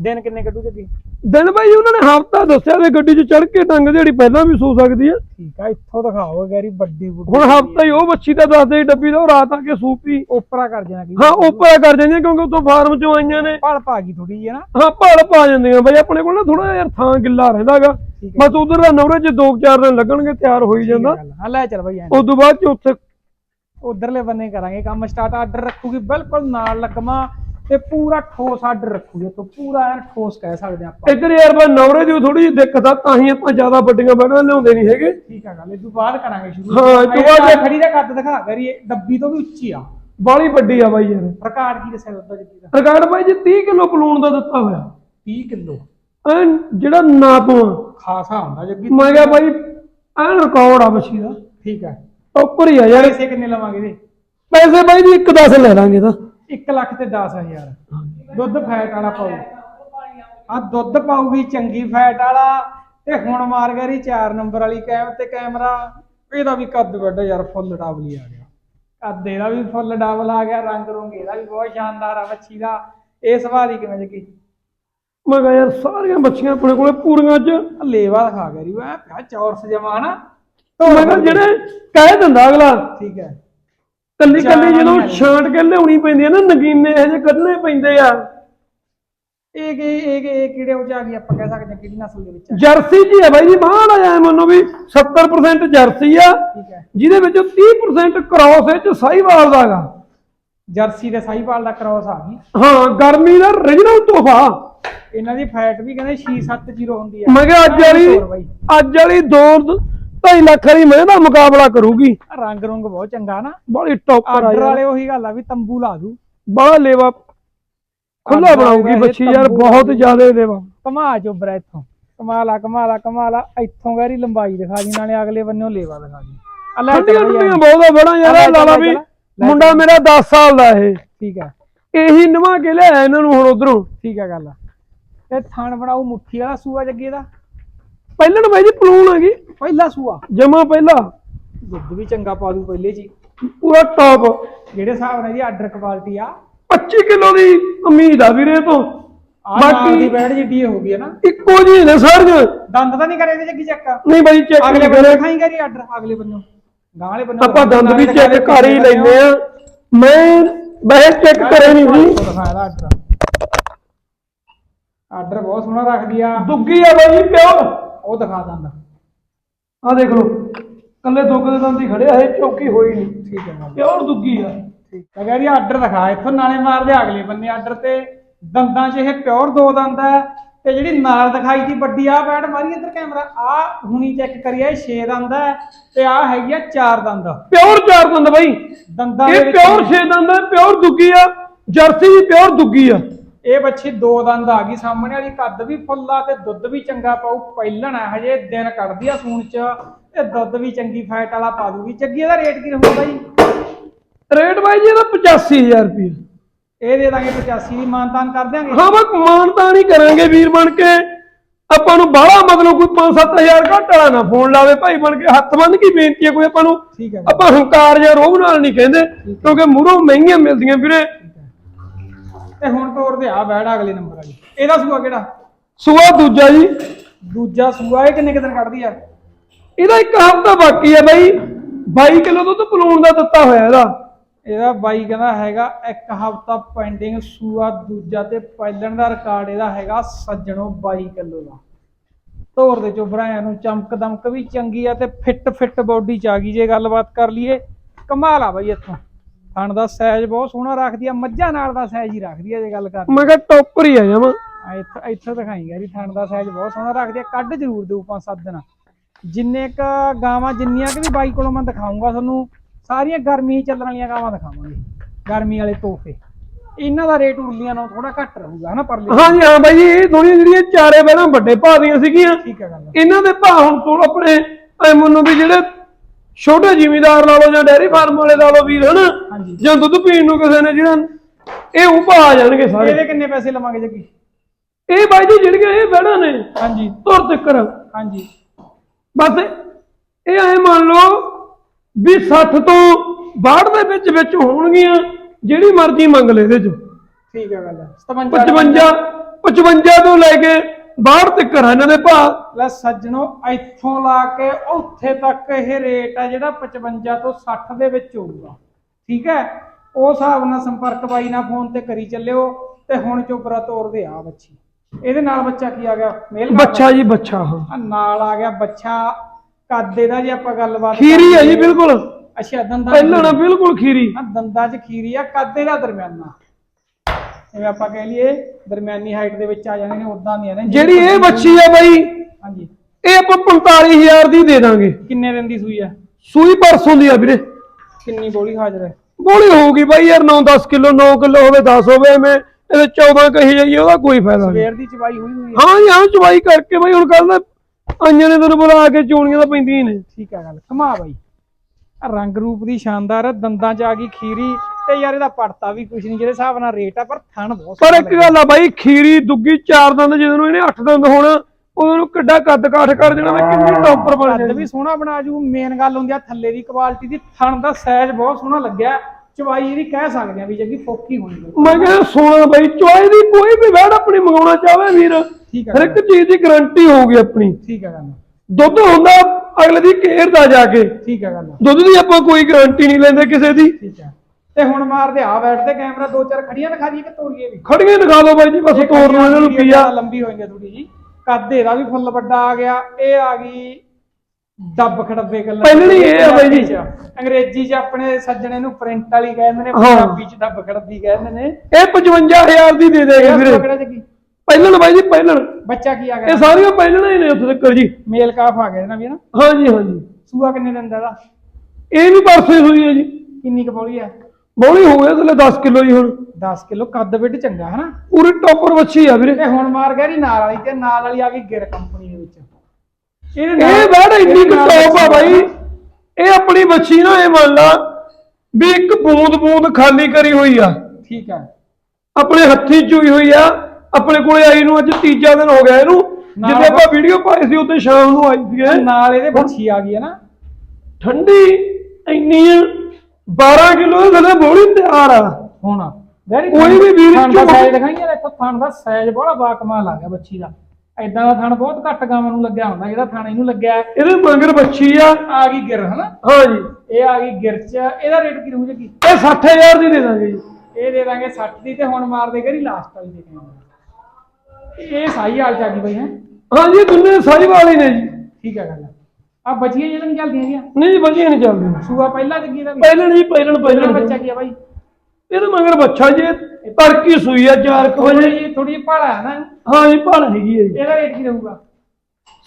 Speaker 1: ਦਿਨ ਕਿੰਨੇ ਕੱਢੂ ਜੱਗੀ?
Speaker 2: ਦਿਨ ਬਾਈ ਉਹਨਾਂ ਨੇ ਹਫਤਾ ਦੱਸਿਆ ਤੇ ਗੱਡੀ 'ਚ ਚੜ ਕੇ ਟੰਗ ਜਿਹੜੀ ਪਹਿਲਾਂ ਵੀ ਸੋ ਸਕਦੀ ਆ।
Speaker 1: ਠੀਕ ਆ ਇੱਥੋਂ ਦਿਖਾਓ ਗੈਰੀ ਵੱਡੀ ਬੁੱਢੀ
Speaker 2: ਹੁਣ ਹਫਤਾ ਹੀ ਉਹ ਬੱਚੀ ਦਾ ਦੱਸਦੇ ਸੀ ਡੱਬੀ ਦਾ ਉਹ ਰਾਤ ਆ ਕੇ ਸੂਪੀ।
Speaker 1: ਉਪਰਾ ਕਰ ਦੇਣਾ ਕੀ?
Speaker 2: ਹਾਂ ਉੱਪਰ ਕਰ ਜਾਂਦੀਆਂ ਕਿਉਂਕਿ ਉਤੋਂ ਫਾਰਮ ਚੋਂ ਆਈਆਂ ਨੇ।
Speaker 1: ਪਲ ਪਾ ਗਈ ਥੋੜੀ ਜਿਹੀ ਨਾ।
Speaker 2: ਹਾਂ ਭਾਲ ਪਾ ਜਾਂਦੀਆਂ ਬਾਈ ਆਪਣੇ ਕੋਲ ਨਾ ਥੋੜਾ ਯਾਰ ਥਾਂ ਗਿੱਲਾ ਰਹਿੰਦਾਗਾ
Speaker 1: ਹੈ
Speaker 2: ਬਸ ਉਧਰ ਦਾ ਨਵਰੇ 'ਚ 2-4 ਦਿਨ ਲੱਗਣਗੇ ਤਿਆਰ ਹੋਈ ਜਾਂਦਾ।
Speaker 1: ਹਾਂ ਲੈ ਚੱਲ ਬਈ
Speaker 2: ਉਸ ਤੋਂ ਬਾਅਦ 'ਚ ਉੱਥੇ
Speaker 1: ਉਧਰਲੇ ਬੰਨੇ ਕਰਾਂਗੇ ਕੰਮ ਸਟਾਰਟ ਆਰਡਰ ਰੱਖੂਗੀ ਬਿਲਕੁਲ ਨਾਲ ਲੱਗਮਾ। ਤੇ ਪੂਰਾ ਠੋਸ ਆਰਡਰ ਰੱਖੂਗੀ ਤੋਂ ਪੂਰਾ ਐਨ ਠੋਸ ਕਹਿ ਸਕਦੇ ਆਪਾਂ।
Speaker 2: ਇੱਧਰ ਯਾਰ ਬਾ ਨਵਰੇ ਦੀ ਥੋੜੀ ਜਿਹੀ ਦਿੱਕਤ ਆ ਤਾਂ ਹੀ ਆਪਾਂ ਜ਼ਿਆਦਾ ਵੱਡੀਆਂ ਬੈੜਾਂ ਲਿਆਉਂਦੇ ਨਹੀਂ ਹੈਗੇ।
Speaker 1: ਠੀਕ ਆ ਗੱਲ ਇਹ ਤੋਂ ਬਾਅਦ ਕਰਾਂਗੇ ਸ਼ੁਰੂ।
Speaker 2: ਹਾਂ, ਇਹ ਤੋਂ ਬਾਅਦ-
Speaker 1: ਖੜੀ ਦਾ ਕੱਦ ਦਿਖਾ ਕਰੀਏ ਡੱਬੀ ਤੋਂ ਵੀ ਉੱਚੀ ਆ।
Speaker 2: ਬਾਲੀ ਵੱਡੀ ਆ ਬਾਈ ਯਾਰ।
Speaker 1: ਪ੍ਰਕਾਰ ਕੀ ਦੱਸਿਆ ਉਹਦਾ ਜੀ ਦਾ
Speaker 2: ਰਿਕਾਰਡ ਬਾਈ ਜੀ 30 ਕਿਲੋ ਪਲੂਣ ਦਾ ਦਿੱਤਾ ਹੋਇਆ।
Speaker 1: 30 ਕਿਲੋ?
Speaker 2: ਐਨ ਜਿਹੜਾ ਨਾਪਾਂ
Speaker 1: ਖਾਸਾ ਹੁੰਦਾ ਜੱਗੀ
Speaker 2: ਮੈਂ ਕਿਹਾ ਬਾਈ ਐਨ ਰਿਕਾਰਡ ਆ ਬੱਚੀ ਦਾ।
Speaker 1: ਠੀਕ ਹੈ
Speaker 2: ਉੱਪਰ ਹੀ ਆ ਯਾਰ।
Speaker 1: ਪੈਸੇ ਕਿੰਨੇ ਲਵਾਂਗੇ ਇਹਦੇ?
Speaker 2: ਪੈਸੇ ਬਾਈ ਜੀ 1 10 ਲੈ ਲਾਂਗੇ ਤਾਂ।
Speaker 1: 1 ਲੱਖ ਤੇ 10000 ਦੁੱਧ ਫੈਟ ਵਾਲਾ ਪਾਉ ਆ ਦੁੱਧ ਪਾਉਗੀ ਚੰਗੀ ਫੈਟ ਵਾਲਾ ਤੇ ਹੁਣ ਮਾਰ ਗਰੀ 4 ਨੰਬਰ ਵਾਲੀ ਕੈਮ ਤੇ ਕੈਮਰਾ। ਇਹਦਾ ਵੀ ਕੱਦ ਵੱਡਾ ਯਾਰ ਫੁੱਲ ਡਬਲ ਆ ਗਿਆ। ਕੱਦ ਇਹਦਾ ਵੀ ਫੁੱਲ ਡਬਲ ਆ ਗਿਆ ਰੰਗ ਰੁੰਗ ਇਹਦਾ ਵੀ ਬਹੁਤ ਸ਼ਾਨਦਾਰ ਆ ਮੱਛੀ ਦਾ। ਇਹ ਸਵਾਲ ਹੀ ਕਿਵੇਂ ਜਗੀ
Speaker 2: ਮੈਂ ਕਿਹਾ ਯਾਰ ਸਾਰੀਆਂ ਬੱਚੀਆਂ ਆਪਣੇ ਕੋਲੇ ਪੂਰੀਆਂ ਚ
Speaker 1: ਲੇਵਾ ਦਿਖਾ ਗਰੀ ਵਾ ਪਿਆ ਚੌਰਸ ਜਮਾਨਾ
Speaker 2: ਮੈਂ ਕਿਹਾ ਜਿਹੜੇ ਕਹਿ ਦਿੰਦਾ ਅਗਲਾ।
Speaker 1: ਠੀਕ ਹੈ।
Speaker 2: ਕੱਲੀ ਕੱਲੀ ਜਦੋਂ
Speaker 1: ਵਾਲੀਆਂ ਨੇ।
Speaker 2: ਛਾਂਟ ਕੇ ਲਿਆਉਣੀ ਪੈਂਦੀ ਆ ਨਾ ਨਗੀਨੇ ਇਹ ਜੇ ਕੱਢਣੇ ਪੈਂਦੇ ਆ।
Speaker 1: ਇਹ ਕੀ ਇਹ ਕੀ ਇਹ ਕਿਹੜੇ ਆ ਗਈ ਆਪਾਂ ਕਹਿ ਸਕਦੇ ਹਾਂ ਕਿਹੜੀ ਨਸਲ ਦੇ ਵਿੱਚ ਆ।
Speaker 2: ਜਰਸੀ ਜੀ ਆ ਬਾਈ ਜੀ ਬਾਹਰ ਆ ਜਾਏ ਮੈਨੂੰ ਵੀ 70% ਜਰਸੀ ਆ
Speaker 1: ਠੀਕ ਹੈ।
Speaker 2: ਜਿਹਦੇ ਵਿੱਚੋਂ 30% ਕ੍ਰਾਸ ਇਹ ਚ ਸਾਈਵਾਲ ਦਾਗਾ
Speaker 1: ਜਰਸੀ ਦੇ ਸਾਈਵਾਲ ਦਾ ਕ੍ਰਾਸ ਆ ਗਈ।
Speaker 2: ਹਾਂ ਗਰਮੀ ਦਾ ਰੀਜਨਲ ਤੋਹਫਾ।
Speaker 1: ਇਹਨਾਂ ਦੀ ਫੈਟ ਵੀ ਕਹਿੰਦੇ 670 ਹੁੰਦੀ ਹੈ
Speaker 2: ਮੈਂ ਕਿਹਾ ਅੱਜ ਵਾਲੀ ਅੱਜ ਵਾਲੀ 2 2.5 ਲੱਖ ਵਾਲੀ ਮੈਂ ਦਾ ਮੁਕਾਬਲਾ ਕਰੂਗੀ।
Speaker 1: ਰੰਗ ਰੁੰਗ ਬਹੁਤ ਚੰਗਾ ਨਾ।
Speaker 2: ਬੜੀ ਟੌਪਰ ਆ
Speaker 1: ਆਰਡਰ ਵਾਲੇ ਉਹੀ ਗੱਲ ਆ ਵੀ ਤੰਬੂ ਲਾ ਦੂ।
Speaker 2: ਬੜਾ ਲੇਵਾ ਖੁੱਲਾ ਬਣਾਉਗੀ ਬੱਚੀ ਯਾਰ ਬਹੁਤ ਜ਼ਿਆਦਾ ਲੇਵਾ।
Speaker 1: ਕਮਾ ਚੋਬਰਾ ਇੱਥੋਂ। ਕਮਾਲਾ ਕਮਾਲਾ ਕਮਾਲਾ। ਇੱਥੋਂ ਗੈਰੀ ਲੰਬਾਈ ਦਿਖਾ ਦੀ ਨਾਲੇ ਅਗਲੇ ਬੰਨੋਂ ਲੇਵਾ ਦਿਖਾ ਦੀ। ਆ ਲੈ
Speaker 2: ਠੰਡੀਆਂ
Speaker 1: ਚੱਲ
Speaker 2: ਠੰਡੀਆਂ
Speaker 1: ਯਾਰ।
Speaker 2: ਬਹੁਤ ਆ ਬੜਾ ਯਾਰ ਲਾਲਾ ਵੀ। ਮੁੰਡਾ ਮੇਰਾ 10 ਸਾਲ ਦਾ ਇਹ।
Speaker 1: ਠੀਕ ਹੈ
Speaker 2: ਇਹੀ ਨਵਾ ਕੇ ਲਿਆਇਆ ਇਹਨਾਂ ਨੂੰ ਹੁਣ ਉਧਰੋਂ।
Speaker 1: ਠੀਕ ਹੈ ਗੱਲ ਤੇ ਥਣ ਬਣਾਉ ਮੁੱਠੀ ਵਾਲਾ ਸੂਆ ਜੱਗੇ ਦਾ।
Speaker 2: ਪਹਿਲਣ ਬਾਈ ਜੀ ਪਲੂਣ ਹੈਗੀ
Speaker 1: ਪਹਿਲਾ ਸੂਆ।
Speaker 2: ਜਮਾ ਪਹਿਲਾ।
Speaker 1: ਦੁੱਧ ਵੀ ਚੰਗਾ ਪਾ ਦੂ ਪਹਿਲੇ ਜੀ।
Speaker 2: ਪੂਰਾ ਟੌਪ
Speaker 1: ਜਿਹੜੇ ਹਿਸਾਬ ਨਾਲ ਜੀ ਆਰਡਰ ਕੁਆਲਿਟੀ ਆ।
Speaker 2: 25 ਕਿਲੋ ਦੀ ਉਮੀਦ ਆ ਵੀਰੇ ਤੋਂ।
Speaker 1: ਆ ਨਾਲ ਦੀ
Speaker 2: ਬਾਕੀ
Speaker 1: ਬੈੜ ਜਿੱਡੀ ਹੋ ਗਈ ਹੈ ਨਾ।
Speaker 2: ਇੱਕੋ ਜਿਹੇ ਨੇ ਸਾਰੀਆਂ।
Speaker 1: ਦੰਦ ਤਾਂ ਨਹੀਂ ਕਰੇ ਇਹਦੇ ਜੱਗੀ ਚੱਕ।
Speaker 2: ਨਹੀਂ ਬਾਈ ਚੈੱਕ
Speaker 1: ਅਗਲੇ
Speaker 2: ਕਰੇ
Speaker 1: ਖਾਈ ਕਰੀ ਆਰਡਰ ਅਗਲੇ ਬੰਨੋਂ। ਗਾਂ ਵਾਲੇ ਬੰਨੋਂ
Speaker 2: ਆਪਾਂ ਦੰਦ ਵੀ ਚੈੱਕ ਕਰ ਹੀ ਲੈਨੇ ਆ। ਮੈਂ ਵੈਸੇ ਚੈੱਕ ਕਰੇ ਨਹੀਂ ਸੀ।
Speaker 1: ਦਿਖਾਇਆ ਆਰਡਰ ਆਰਡਰ ਬਹੁਤ ਸੋਹਣਾ ਰੱਖਦੀ ਆ।
Speaker 2: ਦੁੱਗੀ ਆ ਬਾਈ ਜੀ ਪਿਓਰ।
Speaker 1: ਉਹ ਦਿਖਾ ਦੰਦ।
Speaker 2: ਆ ਦੇਖ ਲਓ ਕੱਲੇ ਦੋ ਕਦੇ ਦੰਦ ਹੀ ਖੜੇ ਆ ਇਹ ਚੌਕੀ ਹੋਈ ਨਹੀਂ
Speaker 1: ਠੀਕ ਹੈ ਬਾਬਾ
Speaker 2: ਪਿਓਰ ਦੁੱਗੀ ਆ।
Speaker 1: ਠੀਕ। ਹੈ ਕਹਿੰਦੀ ਆਰਡਰ ਦਿਖਾ ਇੱਥੋਂ ਨਾਲੇ ਮਾਰਦੇ ਅਗਲੇ ਬੰਨੇ ਆਰਡਰ ਤੇ। ਦੰਦਾਂ 'ਚ ਇਹ ਪਿਓਰ ਦੋ ਦੰਦ ਹੈ ਤੇ ਜਿਹੜੀ ਨਾਲ ਦਿਖਾਈ ਦੀ ਵੱਡੀ ਆ ਬੈਡ ਮਾਰੀ ਇੱਧਰ ਕੈਮਰਾ ਆ ਹੁਣੀ ਚੈੱਕ ਕਰੀਏ 6 ਦੰਦ ਹੈ ਤੇ ਆ ਹੈਗੀ ਆ 4 ਦੰਦ।
Speaker 2: ਪਿਓਰ ਚਾਰ ਦੰਦ ਬਾਈ।
Speaker 1: ਦੰਦਾਂ ਦੇ
Speaker 2: ਇਹ
Speaker 1: ਵਿੱਚ
Speaker 2: ਪਿਓਰ ਛੇ ਦੰਦ ਹੈ ਪਿਓਰ ਦੁੱਗੀ ਆ ਜਰਸੀ ਵੀ ਪਿਓਰ ਦੁੱਗੀ ਆ।
Speaker 1: ਇਹ ਬੱਚੀ ਦੋ ਦੰਦ ਆ ਗਈ ਸਾਹਮਣੇ ਵਾਲੀ ਕੱਦ ਵੀ ਫੁੱਲਾ ਤੇ ਦੁੱਧ ਵੀ ਚੰਗਾ ਪਾਉ ਪਹਿਲਣ ਹੈ ਹਜੇ ਦਿਨ ਕੱਢਦੀ ਆ ਸੂਣ ਚ ਤੇ ਦੁੱਧ ਵੀ ਚੰਗੀ ਫੈਟ ਵਾਲਾ ਪਾ ਦੂਗੀ। ਚੱਗੀ ਇਹਦਾ ਰੇਟ ਕੀ ਰਹੂਗਾ ਜੀ?
Speaker 2: ਰੇਟ ਬਾਈ ਜੀ ਇਹਦਾ 85000 ਰੁਪਏ
Speaker 1: ਇਹ ਦੇ ਦਾਂਗੇ 85 ਦੀ ਮਾਨਤਾਨ ਕਰ ਦਿਆਂਗੇ?
Speaker 2: ਹਾਂ ਬਸ ਮਾਨਤਾ ਨਹੀਂ ਕਰਾਂਗੇ ਵੀਰ ਬਣ ਕੇ। ਆਪਾਂ ਨੂੰ ਬਾਹਲਾ ਮਤਲਬ ਕੋਈ 5-7000 ਘੱਟ ਵਾਲਾ ਨਾ ਫੋਨ ਲਾਵੇ ਭਾਈ ਬਣ ਕੇ। ਹੱਥ ਬੰਨ ਕੇ ਬੇਨਤੀ ਹੈ ਕੋਈ ਆਪਾਂ ਨੂੰ?
Speaker 1: ਠੀਕ ਹੈ।
Speaker 2: ਆਪਾਂ ਹੰਕਾਰ ਜਾਂ ਰੋਹ ਨਾਲ ਨਹੀਂ ਕਹਿੰਦੇ ਕਿਉਂਕਿ ਮੂਹਰੋਂ ਮਹਿੰਗੀਆਂ ਮਿਲਦੀਆਂ ਵੀਰੇ।
Speaker 1: ਤੇ ਹੁਣ ਤੋਰਦੇ ਆ ਬੈੜ ਅਗਲੇ ਨੰਬਰ ਵਾਲੀ। ਇਹਦਾ ਸੂਆ ਕਿਹੜਾ?
Speaker 2: ਸੂਆ ਦੂਜਾ ਜੀ।
Speaker 1: ਦੂਜਾ ਸੂਆ ਇਹ ਕਿੰਨੇ ਕੁ ਦਿਨ ਕੱਢਦੀ ਆ?
Speaker 2: ਇਹਦਾ ਇੱਕ ਹਫ਼ਤਾ ਬਾਕੀ ਹੈ ਬਾਈ। 22 ਕਿਲੋ ਦੁੱਧ ਪਲੂਣ ਦਾ ਦਿੱਤਾ ਹੋਇਆ ਇਹਦਾ।
Speaker 1: ਇਹਦਾ ਬਾਈ ਕਹਿੰਦਾ ਹੈਗਾ ਇੱਕ ਹਫਤਾ ਪੈਂਡਿੰਗ ਸੂਆ ਦੂਜਾ ਤੇ ਪਹਿਲਣ ਦਾ ਰਿਕਾਰਡ ਇਹਦਾ ਹੈਗਾ ਸੱਜਣੋ 22 ਕਿਲੋ ਦਾ। ਧੋਰ ਦੇ ਚੋਬਰਾਆਂ ਨੂੰ ਚਮਕ ਦਮਕ ਵੀ ਚੰਗੀ ਆ ਤੇ ਫਿੱਟ ਫਿੱਟ ਬੋਡੀ ਚ ਆ ਗਈ ਜੇ ਗੱਲਬਾਤ ਕਰ ਲਈਏ। ਕਮਾਲ ਆ ਬਾਈ ਇੱਥੋਂ। ਥਣ ਦਾ ਸਾਈਜ਼ ਬਹੁਤ ਸੋਹਣਾ ਰੱਖਦੀ ਆ ਮੱਝਾਂ ਨਾਲ ਦਾ ਸਾਈਜ਼ ਹੀ ਰੱਖਦੀ ਆ ਜੇ ਗੱਲ ਕਰ
Speaker 2: ਮੈਂ ਕਿਹਾ ਟੌਪਰ ਹੀ ਆ ਜਾਵਾਂ
Speaker 1: ਇੱਥੇ ਇੱਥੇ ਦਿਖਾਈਗਾ ਜੀ ਥਣ ਦਾ ਸਾਈਜ਼ ਬਹੁਤ ਸੋਹਣਾ ਰੱਖਦੀ ਆ ਕੱਢ ਜ਼ਰੂਰ ਦਿਓ ਪੰਜ ਸੱਤ ਦਿਨ। ਜਿੰਨੇ ਕ ਗਾਵਾਂ ਜਿੰਨੀਆਂ ਕਿ ਵੀ ਬਾਈ ਕੋਲੋਂ ਮੈਂ ਦਿਖਾਉਂਗਾ ਤੁਹਾਨੂੰ ਸਾਰੀਆਂ ਗਰਮੀ 'ਚ ਚੱਲਣ ਵਾਲੀਆਂ ਗਾਵਾਂ ਦਿਖਾਵਾਂਗੇ ਗਰਮੀ ਵਾਲੇ ਤੋਹਫੇ। ਇਹਨਾਂ ਦਾ ਰੇਟ ਉਰਲੀਆਂ ਨਾਲੋਂ ਥੋੜਾ ਘੱਟ ਰਹੂਗਾ ਹਨਾ ਪਰਲੇ
Speaker 2: ਹਾਂਜੀ ਹਾਂ ਬਾਈ ਜੀ ਇਹ ਦੋਨੀਆਂ ਜਿਹੜੀਆਂ ਚਾਰੇ ਪਹਿਲਾਂ ਵੱਡੇ ਭਾਅ ਦੀਆਂ ਸੀਗੀਆਂ
Speaker 1: ਠੀਕ ਹੈ ਗੱਲ।
Speaker 2: ਇਹਨਾਂ ਦੇ ਭਾਅ ਹੁਣ ਤੋਂ ਆਪਣੇ ਐ ਮੈਨੂੰ ਵੀ ਜਿਹੜੇ ਛੋਟੇ ਜ਼ਿਮੀਦਾਰ ਲਾ ਲਓ ਜਾਂ ਡੈਰੀ ਫਾਰਮ ਵਾਲੇ ਲਾ ਲਓ ਵੀਰ ਹਨਾ?
Speaker 1: ਹਾਂਜੀ।
Speaker 2: ਜਾਂ ਦੁੱਧ ਪੀਣ ਨੂੰ ਕਿਸੇ ਨੇ ਜਿਹੜਾ ਇਹ ਭਾਅ ਆ ਜਾਣਗੇ ਸਾਰੇ।
Speaker 1: ਇਹਦੇ ਕਿੰਨੇ ਪੈਸੇ ਲਵਾਂਗੇ ਜੱਗੀ?
Speaker 2: ਇਹ ਬਾਈ ਜੀ ਜਿਹੜੀਆਂ ਇਹ ਬਹਿਣਾ ਨੇ
Speaker 1: ਹਾਂਜੀ।
Speaker 2: ਤੁਰ ਤੱਕਰ।
Speaker 1: ਹਾਂਜੀ।
Speaker 2: ਬਸ ਇਹ ਐ ਮੰਨ ਲਓ ਵੀ 60 ਤੋਂ 62 ਦੇ ਵਿੱਚ ਵਿੱਚ ਹੋਣਗੀਆਂ ਜਿਹੜੀ ਮਰਜ਼ੀ ਮੰਗ ਲੈ ਇਹਦੇ ਚ।
Speaker 1: ਠੀਕ ਹੈ ਗੱਲ 57
Speaker 2: 55 55 ਤੋਂ ਲੈ ਕੇ 62 ਤੱਕ ਆ ਇਹਨਾਂ ਦੇ ਭਾਅ।
Speaker 1: ਲੈ ਸੱਜਣੋ ਇੱਥੋਂ ਲਾ ਕੇ ਉੱਥੇ ਤੱਕ ਇਹ ਰੇਟ ਆ ਜਿਹੜਾ 55 ਤੋਂ 60 ਦੇ ਵਿੱਚ ਹੋਊਗਾ। ਠੀਕ ਹੈ? ਉਸ ਹਿਸਾਬ ਨਾਲ ਸੰਪਰਕ ਬਾਈ ਨਾਲ ਫੋਨ ਤੇ ਕਰੀ ਚੱਲਿਓ ਤੇ ਹੁਣ ਚੋਬਰਾ ਤੋਰਦੇ ਆ ਬੱਚੀ। ਇਹਦੇ ਨਾਲ ਬੱਚਾ ਕੀ ਆ ਗਿਆ? ਮੇਲ?
Speaker 2: ਬੱਚਾ ਜੀ ਬੱਚਾ ਹਾਂ।
Speaker 1: ਆ ਨਾਲ ਆ ਗਿਆ ਬੱਚਾ। ਕੱਦ ਇਹਦਾ ਜੇ ਆਪਾਂ ਗੱਲਬਾਤ
Speaker 2: ਖੀਰੀ ਹੈ ਜੀ ਬਿਲਕੁਲ।
Speaker 1: ਅੱਛਾ ਦੰਦਾਂ
Speaker 2: ਪਹਿਲਾਂ ਨਾ ਬਿਲਕੁਲ ਖੀਰੀ।
Speaker 1: ਆ ਦੰਦਾਂ 'ਚ ਖੀਰੀ ਆ ਕੱਦ ਇਹਦਾ ਦਰਮਿਆਨਾ? ਜਿਵੇਂ ਆਪਾਂ ਕਹਿ ਲਈਏ ਦਰਮਿਆਨੀ ਹਾਈਟ ਦੇ ਵਿੱਚ ਆ ਜਾਣੇ ਨੇ ਉਦਾਂ ਦੀਆਂ ਨੇ।
Speaker 2: ਜਿਹੜੀ ਇਹ ਬੱਚੀ ਆ ਬਾਈ
Speaker 1: ਹਾਂਜੀ।
Speaker 2: ਇਹ ਆਪਾਂ 45000 ਦੀ ਦੇ ਦਾਂਗੇ।
Speaker 1: ਕਿੰਨੇ ਦਿਨ ਦੀ ਸੂਈ ਆ?
Speaker 2: ਸੂਈ ਪਰਸੋਂ ਦੀ ਆ ਵੀਰੇ।
Speaker 1: ਕਿੰਨੀ ਬੋਲੀ ਹਾਜ਼ਰ ਹੈ?
Speaker 2: ਬੋਲੀ ਹੋਊਗੀ ਬਾਈ ਯਾਰ 9-10 ਕਿਲੋ 9 ਕਿਲੋ ਹੋਵੇ 10 ਹੋਵੇ ਐਵੇਂ। ਇਹਦੇ 14 ਕਹੀ ਜਾਈਏ ਉਹਦਾ ਕੋਈ ਫਾਇਦਾ ਨਹੀਂ।
Speaker 1: ਸਵੇਰ ਦੀ ਚਵਾਈ ਹੋਈ ਹੋਈ ਹੈ?
Speaker 2: ਹਾਂ ਜੀ ਹਾਂ ਚਵਾਈ ਕਰਕੇ ਬਾਈ ਹੁਣ ਕੱਲ ਆਈਆਂ ਨੇ ਤੈਨੂੰ ਬੁਲਾ ਕੇ ਚੋਣੀਆਂ ਤਾਂ ਪੈਂਦੀਆਂ ਨੇ।
Speaker 1: ਠੀਕ ਹੈ ਗੱਲ। ਕਮਾ ਬਾਈ। ਰੰਗ ਰੂਪ ਦੀ ਸ਼ਾਨਦਾਰ ਦੰਦਾਂ 'ਚ ਆ ਗਈ ਖੀਰੀ। ਤੇ ਯਾਰ ਇਹਦਾ ਪੜਤਾ ਵੀ ਕੁਝ ਨਹੀਂ ਜਿਹੜੇ ਹਿਸਾਬ ਨਾਲ ਰੇਟ ਆ ਪਰ ਥਣ ਬਹੁਤ
Speaker 2: ਪਰ
Speaker 1: ਸੋਹਣਾ
Speaker 2: ਇੱਕ ਗੱਲ ਆ ਬਾਈ ਖੀਰੀ ਦੁੱਗੀ ਚਾਰ ਦੰਦ ਜਦੋਂ ਇਹਨੇ 8 ਦੰਦ ਹੋਣਾ ਉਹਨੂੰ ਕਿੱਡਾ ਕੱਦ ਕਾਠ ਕਰ ਦੇਣਾ ਤੇ ਕਿੰਨੀ ਟੌਪਰ ਬਣ ਜਾਣੀ।
Speaker 1: ਵੀ ਸੋਹਣਾ ਬਣਾ ਜੂ ਮੇਨ ਗੱਲ ਹੁੰਦੀ ਆ ਥੱਲੇ ਦੀ ਕੁਆਲਿਟੀ ਦੀ ਥਣ ਦਾ ਸਾਈਜ਼ ਬਹੁਤ ਸੋਹਣਾ ਲੱਗਿਆ ਚਵਾਈ ਇਹਦੀ ਕਹਿ ਸਕਦੇ ਆ ਵੀ ਜੱਗੀ ਫੋਕੀ ਹੋਣੀ।
Speaker 2: ਮੈਂ ਕਹਿੰਦਾ ਸੋਨਾ ਬਾਈ ਚੋਏ ਦੀ ਕੋਈ ਵੀ ਵੈੜ ਆਪਣੀ ਮੰਗਾਉਣਾ ਚਾਹਵੇ ਵੀਰ ਹਰ ਇੱਕ ਚੀਜ਼ ਦੀ ਗਾਰੰਟੀ ਹੋਊਗੀ ਆਪਣੀ।
Speaker 1: ਠੀਕ ਹੈ ਗੱਲ
Speaker 2: ਦੁੱਧ ਹੁੰਦਾ ਅਗਲੇ ਦੀ ਘੇਰ ਦਾ ਜਾ ਕੇ।
Speaker 1: ਠੀਕ ਹੈ ਗੱਲ
Speaker 2: ਦੁੱਧ ਦੀ ਆਪਾਂ ਕੋਈ ਗਾਰੰਟੀ ਨਹੀਂ ਲੈਂਦੇ ਕਿਸੇ ਦੀ।
Speaker 1: ਠੀਕ ਹੈ ਤੇ ਹੁਣ ਮਾਰਦੇ ਆ ਬੈਠ ਤੇ ਕੈਮਰਾ ਦੋ ਚਾਰ ਖੜੀਆਂ ਦਿਖਾ ਦਈਏ ਕਿ ਤੋਰੀਏ ਵੀ?
Speaker 2: ਖੜੀਆਂ ਦਿਖਾ ਦਿਓ ਬਾਈ ਜੀ ਬਸ
Speaker 1: ਇਹ
Speaker 2: ਤੋੜ ਲਓ ਇਹਨਾਂ ਨੂੰ ਕੀ ਆ?
Speaker 1: ਲੰਬੀ ਹੋਏਗੀ ਥੋੜੀ ਜੀ। ਕੱਦ ਇਹਦਾ ਵੀ ਫੁੱਲ ਵੱਡਾ ਆ ਗਿਆ ਇਹ ਆ ਗਈ ਡੱਬ ਖੜੱਬੇ ਗੱਲਾਂ
Speaker 2: ਪਹਿਲਣੀ ਇਹ ਆ ਬਾਈ ਜੀ।
Speaker 1: ਅੰਗਰੇਜ਼ੀ ਚ ਆਪਣੇ ਸੱਜਣੇ ਨੂੰ ਪ੍ਰਿੰਟ ਵਾਲੀ ਕਹਿੰਦੇ ਨੇ। ਪੰਜਾਬੀ ਚ ਡੱਬ ਖੜੱਬੀ ਕਹਿੰਦੇ ਨੇ।
Speaker 2: ਇਹ 55000 ਦੀ ਦੇ ਦੇਗੇ ਵੀਰੇ। ਪਹਿਲਣ ਬਾਈ ਜੀ ਪਹਿਲਣ।
Speaker 1: ਬੱਚਾ ਕੀ ਆ
Speaker 2: ਇਹ
Speaker 1: ਗਿਆ
Speaker 2: ਸਾਰੀਆਂ ਪਹਿਲਣਾ ਹੀ ਨੇ ਉੱਥੇ ਤੱਕ ਜੀ।
Speaker 1: ਮੇਲ ਕਾਫ ਆ ਗਿਆ ਨਾ ਵੀ ਨਾ?
Speaker 2: ਹਾਂਜੀ ਹਾਂਜੀ।
Speaker 1: ਸੂਆ ਕਿੰਨੇ ਦਿਨ ਦਾ ਇਹਦਾ?
Speaker 2: ਇਹ ਵੀ ਪਰਸੇ ਹੋਈ ਹੈ ਜੀ।
Speaker 1: ਕਿੰਨੀ ਕੁ ਬੋਲੀ ਆ
Speaker 2: ਬੋਲੀ ਹੋ ਗਿਆ ਥੱਲੇ 10 ਕਿਲੋ ਜੀ ਹੁਣ।
Speaker 1: 10 ਕਿਲੋ ਕੱਦ ਵਿੱਡ ਚੰਗਾ ਹਨਾ?
Speaker 2: ਪੂਰੀ ਟੌਪਰ ਵੱਛੀ ਆ ਵੀਰੇ।
Speaker 1: ਤੇ ਹੁਣ ਮਾਰ ਗਿਆ ਜੀ ਨਾਲ ਵਾਲੀ ਤੇ ਨਾਲ ਵਾਲੀ ਆ ਗਈ ਗਿਰ ਕੰਪਨੀ ਦੇ ਵਿੱਚ। ਇਹਦੇ
Speaker 2: ਇਹ ਵੈੜ ਇੰਨੀ ਕੁ ਟੌਪ ਆ ਬਾਈ। ਇਹ ਆਪਣੀ ਬੱਚੀ ਨਾ ਇਹ ਮੰਨ ਲਾ ਵੀ ਇੱਕ ਬੂੰਦ ਬੂੰਦ ਖਾਲੀ ਕਰੀ ਹੋਈ ਆ।
Speaker 1: ਠੀਕ ਹੈ
Speaker 2: ਆਪਣੇ ਹੱਥੀ ਚੂਈ ਹੋਈ ਆ। ਆਪਣੇ ਕੋਲੇ ਆਈ ਨੂੰ ਅੱਜ ਤੀਜਾ ਦਿਨ ਹੋ ਗਿਆ ਇਹਨੂੰ। ਜਿੱਦੇ ਆਪਾਂ ਵੀਡੀਓ ਪਾਈ ਸੀ ਉੱਤੇ ਸ਼ਾਮ ਨੂੰ ਆਈ ਸੀ। ਇਹ।
Speaker 1: ਨਾਲ ਇਹਦੇ ਬੱਚੀ ਆ ਗਈ ਹੈ ਨਾ।
Speaker 2: ਠੰਡੀ ਇੰਨੀ ਆ 12 ਕਿਲੋ ਦੇ ਥੱਲੇ ਬੋਲੀ ਤਿਆਰ ਆ।
Speaker 1: ਹੁਣ ਵੈਰੀ
Speaker 2: ਕੋਈ ਵੀ ਵੀਰ ਝੂਠ-
Speaker 1: ਸਾਈਜ਼ ਦਿਖਾਈਏ ਦੇਖੋ ਥਣ ਦਾ ਸਾਈਜ਼ ਬੜਾ ਬਾਕਮਾਲ ਆ ਗਿਆ ਬੱਚੀ ਦਾ। ਐਦਾਂ ਦਾ ਥਣ ਬਹੁਤ ਘੱਟ ਗਾਵਾਂ ਨੂੰ ਲੱਗਿਆ ਹੁੰਦਾ ਜਿਹੜਾ ਥਣ ਇਹਨੂੰ ਲੱਗਿਆ।
Speaker 2: ਇਹਦੇ ਮਗਰ ਬੱਚੀ ਆ।
Speaker 1: ਆ ਗਈ ਗਿਰ ਹਨਾ?
Speaker 2: ਹਾਂਜੀ।
Speaker 1: ਇਹ ਆ ਗਈ ਗਿਰ ਚ ਇਹਦਾ ਰੇਟ ਕੀ ਕੀ
Speaker 2: ਇਹ 60000 ਦੀ ਦੇ ਦਾਂਗੇ ਜੀ।
Speaker 1: ਇਹ ਦੇ ਦਾਂਗੇ 60 ਦੀ ਤੇ ਹੁਣ ਮਾਰ ਦੇ ਕਰੀ ਲਾਸਟ ਵਾਲੀ ਦੇ ਕੇ ਇਹ ਸਾਈ ਹਾਲ ਚ ਆ ਗਈ ਬਈ ਹੈ?
Speaker 2: ਹਾਂਜੀ ਦੁੰਨੇ ਸਾਈ ਵਾਲੀ ਨੇ ਜੀ।
Speaker 1: ਠੀਕ ਹੈ ਗੱਲ ਆ ਬੱਚੀਆਂ ਜਿਹੜੀਆਂ ਨਹੀਂ ਚੱਲਦੀਆਂ ਹੈਗੀਆਂ
Speaker 2: ਨਹੀਂ ਜੀ ਬੱਚੀਆਂ ਨਹੀਂ ਚੱਲਦੀਆਂ।
Speaker 1: ਸੂਆ ਪਹਿਲਾਂ ਜੱਗੀ ਦਾ
Speaker 2: ਜੀ ਪਹਿਲਣ
Speaker 1: ਪਹਿਲਾਂ
Speaker 2: ਪਹਿਲਣ
Speaker 1: ਬੱਚਾ ਕੀ ਆ ਬਾਈ?
Speaker 2: ਇਹਦੇ ਮਗਰ ਬੱਚਾ ਜੀ ਇਹ ਤੜਕੀ ਸੂਈ ਆ 4 ਵਜੇ।
Speaker 1: ਥੋੜੀ ਜਿਹੀ ਹੈ ਨਾ।
Speaker 2: ਹਾਂ ਜੀ ਭਾਲ ਹੈਗੀ ਹੈ ਜੀ।
Speaker 1: ਇਹਦਾ ਰੇਟ ਕੀ ਰਹੂਗਾ?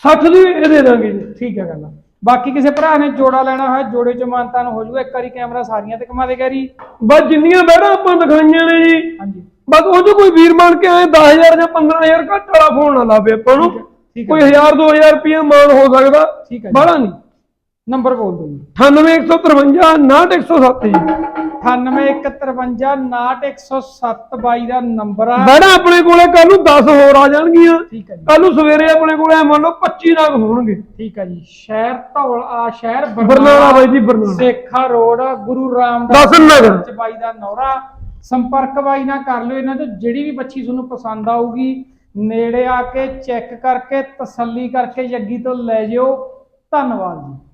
Speaker 2: 60 ਦੀ ਇਹ ਦੇ ਦਾਂਗੇ ਜੀ।
Speaker 1: ਠੀਕ ਹੈ ਗੱਲ। ਬਾਕੀ ਕਿਸੇ ਭਰਾ ਨੇ ਜੋੜਾ ਲੈਣਾ ਹੋਇਆ ਜੋੜੇ ਚ ਮਾਨਤਾ ਨੂੰ ਹੋ ਜਾਊਗਾ ਇੱਕ ਵਾਰੀ ਕੈਮਰਾ ਸਾਰੀਆਂ ਤੇ ਘੁਮਾ ਦੇ ਕਰੀ।
Speaker 2: ਬਸ ਜਿੰਨੀਆਂ ਬੈਠਾ ਆਪਾਂ ਦਿਖਾਈਆਂ ਨੇ ਜੀ।
Speaker 1: ਹਾਂਜੀ।
Speaker 2: ਬਸ ਉਹ 'ਚੋਂ ਕੋਈ ਵੀਰ ਬਣ ਕੇ ਆਏ 10000 ਜਾਂ 15000 ਘੱਟ ਵਾਲਾ ਫੋਨ ਨਾ ਲਾਵੇ ਆਪਾਂ ਨੂੰ। ਕੋਈ 1000 2000 ਰੁਪਏ ਮਾਨ ਹੋ ਸਕਦਾ
Speaker 1: ਠੀਕ ਹੈ ਜੀ।
Speaker 2: ਬਾਹਲਾ ਨਹੀਂ।
Speaker 1: ਨੰਬਰ ਬੋਲ ਦਿਓ ਜੀ।
Speaker 2: 98153 99107 ਜੀ।
Speaker 1: 9815 ਬਾਈ ਦਾ ਨੰਬਰ ਆ।
Speaker 2: ਬੈਠਾ ਆਪਣੇ ਕੋਲੇ ਕੱਲ ਨੂੰ 10 ਹੋਰ ਆ ਜਾਣਗੀਆਂ।
Speaker 1: ਠੀਕ ਹੈ ਜੀ।
Speaker 2: ਕੱਲ ਨੂੰ ਸਵੇਰੇ ਆਪਣੇ ਕੋਲੇ ਮੰਨ ਲਓ 25 ਨਗ ਹੋਣਗੇ।
Speaker 1: ਠੀਕ ਹੈ ਜੀ। ਸ਼ਹਿਰ ਧੌਲ ਆ ਸ਼ਹਿਰ
Speaker 2: ਬਰਨਾਲਾ। ਬਾਈ ਜੀ ਬਰਨਾਲਾ।
Speaker 1: ਸੇਖਾ ਰੋਡ ਗੁਰੂ ਰਾਮਦਾਸ
Speaker 2: ਦਸ ਨਗਰ
Speaker 1: ਬਾਈ ਦਾ ਨੌਰਾ। ਸੰਪਰਕ ਬਾਈ ਨਾਲ ਕਰ ਲਿਓ ਇਹਨਾਂ ਤੋਂ ਜਿਹੜੀ ਵੀ ਬੱਚੀ ਤੁਹਾਨੂੰ ਪਸੰਦ ਆਊਗੀ ਨੇੜੇ ਆ ਕੇ ਚੈੱਕ ਕਰਕੇ ਤਸੱਲੀ ਕਰਕੇ ਜੱਗੀ ਤੋਂ ਲੈ ਜਿਓ। ਧੰਨਵਾਦ ਜੀ।